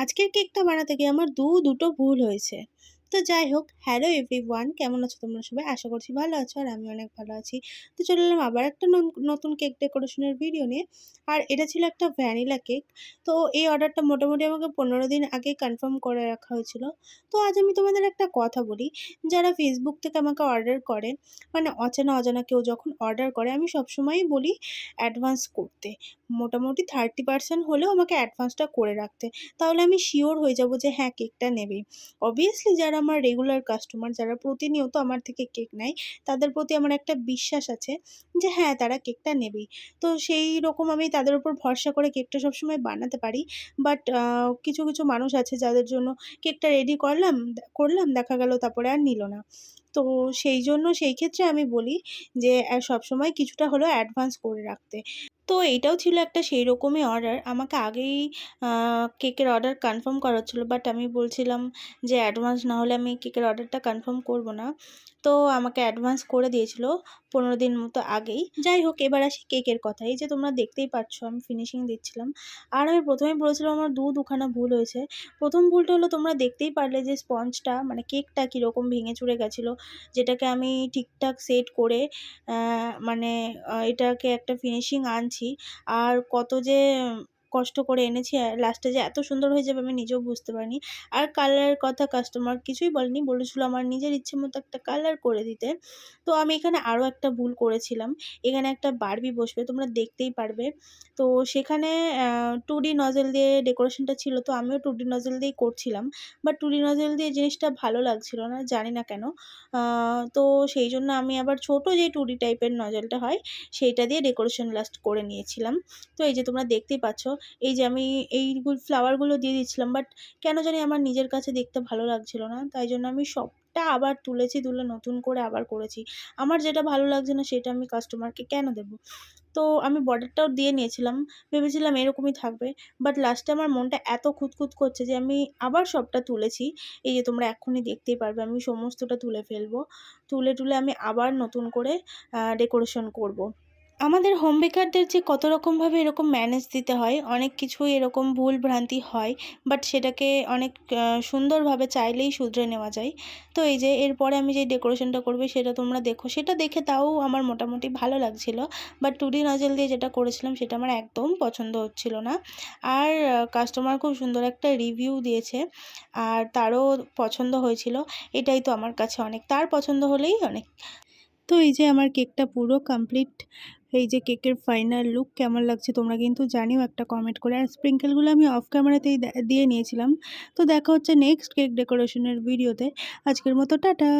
আজকের কেকটা বানাতে গিয়ে আমার দু দুটো ভুল হয়েছে। তো যাই হোক হ্যালো এভরি ওয়ান কেমন আছো তোমরা সবাই? আশা করছি ভালো আছো আর আমি অনেক ভালো আছি। তো চলে এলাম আবার একটা নতুন কেক ডেকোরেশনের ভিডিও নিয়ে। আর এটা ছিল একটা ভ্যানিলা কেক তো এই অর্ডারটা মোটামুটি আমাকে পনেরো দিন আগে কনফার্ম করে রাখা হয়েছিল। তো আজ আমি তোমাদের একটা কথা বলি, যারা ফেসবুক থেকে আমাকে অর্ডার করেন মানে অচেনা অজানা কেউ যখন অর্ডার করে, আমি সবসময়ই বলি অ্যাডভান্স করতে। মোটামুটি থার্টি পার্সেন্ট হলেও আমাকে অ্যাডভান্সটা করে রাখতে। তাহলে আমি শিওর হয়ে যাব যে হ্যাঁ কেকটা নেবে। অবভিয়াসলি যারা আমার রেগুলার কাস্টমার যারা প্রতিনিয়ত আমার থেকে কেক নেয়, তাদের প্রতি আমার একটা বিশ্বাস আছে যে হ্যাঁ তারা কেকটা নেবেই। তো সেই রকম আমি তাদের উপর ভরসা করে কেকটা সবসময় বানাতে পারি। বাট কিছু কিছু মানুষ আছে যাদের জন্য কেকটা রেডি করলাম করলাম, দেখা গেল তারপরে আর নিল না। তো সেই জন্য সেই ক্ষেত্রে আমি বলি যে সবসময় কিছুটা হলেও অ্যাডভান্স করে রাখতে। তো এটাও ছিল একটা সেই রকমই অর্ডার। আমাকে আগেই কেকের অর্ডার কনফার্ম করা ছিল। বাট আমি বলছিলাম যে অ্যাডভান্স না হলে আমি কেকের অর্ডারটা কনফার্ম করব না। তো আমাকে অ্যাডভান্স করে দিয়েছিল পনেরো দিন মতো আগেই। যাই হোক, এবার আসি কেকের কথা এই যে তোমরা দেখতেই পাচ্ছ, আমি ফিনিশিং দিচ্ছিলাম। আর আমি প্রথমেই বলেছিলাম আমার দু দুখানা ভুল হয়েছে। প্রথম ভুলটা হলো তোমরা দেখতেই পারলে যে স্পঞ্জটা মানে কেকটা কীরকম ভেঙে চুরে গেছিল, যেটাকে আমি ঠিকঠাক সেট করে মানে এটাকে একটা ফিনিশিং আনছি। আর কত যে কষ্ট করে এনেছি লাস্টে যে এত সুন্দর হয়ে যাবে আমি নিজেও বুঝতে পারিনি। আর কালারের কথা কাস্টমার কিছুই বলেনি, বলেছিল আমার নিজের ইচ্ছে মতো একটা কালার করে দিতে। তো আমি এখানে আরও একটা ভুল করেছিলাম। এখানে একটা বারবি বসবে, তোমরা দেখতেই পারবে। তো সেখানে টু ডি নজেল দিয়ে ডেকোরেশনটা ছিল, তো আমিও টু ডি নজেল দিয়েই করছিলাম। বাট টু ডি নজেল দিয়ে জিনিসটা ভালো লাগছিল না, জানি না কেন। তো সেই জন্য আমি আবার ছোট যে টু ডি টাইপের নজলটা হয়, সেইটা দিয়ে ডেকোরেশন লাস্ট করে নিয়েছিলাম। তো এই যে তোমরা দেখতেই পাচ্ছ এই যে আমি এইগুলো ফ্লাওয়ারগুলো দিয়ে দিচ্ছিলাম বাট কেন জানি আমার নিজের কাছে দেখতে ভালো লাগছিল না, তাই জন্য আমি সবটা আবার তুলেছি, তুলে নতুন করে আবার করেছি। আমার যেটা ভালো লাগছে না, সেটা আমি কাস্টমারকে কেন দেবো? তো আমি বর্ডারটাও দিয়ে নিয়েছিলাম, ভেবেছিলাম এরকমই থাকবে বাট লাস্টে আমার মনটা এত খুঁতখুত করছে যে আমি আবার সবটা তুলেছি। এই যে তোমরা এক্ষুনি দেখতেই পারবে, আমি সমস্তটা তুলে ফেলব, তুলে তুলে আমি আবার নতুন করে ডেকোরেশন করব। আমাদের হোম বেকারদের যে কত রকমভাবে এরকম ম্যানেজ দিতে হয়, অনেক কিছুই এরকম ভুল ভ্রান্তি হয় বাট সেটাকে অনেক সুন্দরভাবে চাইলেই শুধরে নেওয়া যায়। তো এই যে এরপরে আমি যে ডেকোরেশনটা করব সেটা তোমরা দেখো। সেটা দেখে তাও আমার মোটামুটি ভালো লাগছিল বাট টুডি নজল দিয়ে যেটা করেছিলাম সেটা আমার একদম পছন্দ হচ্ছিল না। আর কাস্টমার খুব সুন্দর একটা রিভিউ দিয়েছে, আর তারও পছন্দ হয়েছিল। এটাই তো আমার কাছে অনেক, তার পছন্দ হলেই অনেক। তো এই যে আমার কেকটা পুরো কমপ্লিট এই যে কেকের ফাইনাল লুক কেমন লাগছে তোমরা কিন্তু জানিও, একটা কমেন্ট করে। আর স্প্রিঙ্কেলগুলো আমি অফ ক্যামেরাতেই দিয়ে নিয়েছিলাম। তো দেখা হচ্ছে নেক্সট কেক ডেকোরেশনের ভিডিওতে আজকের মতো টাটা।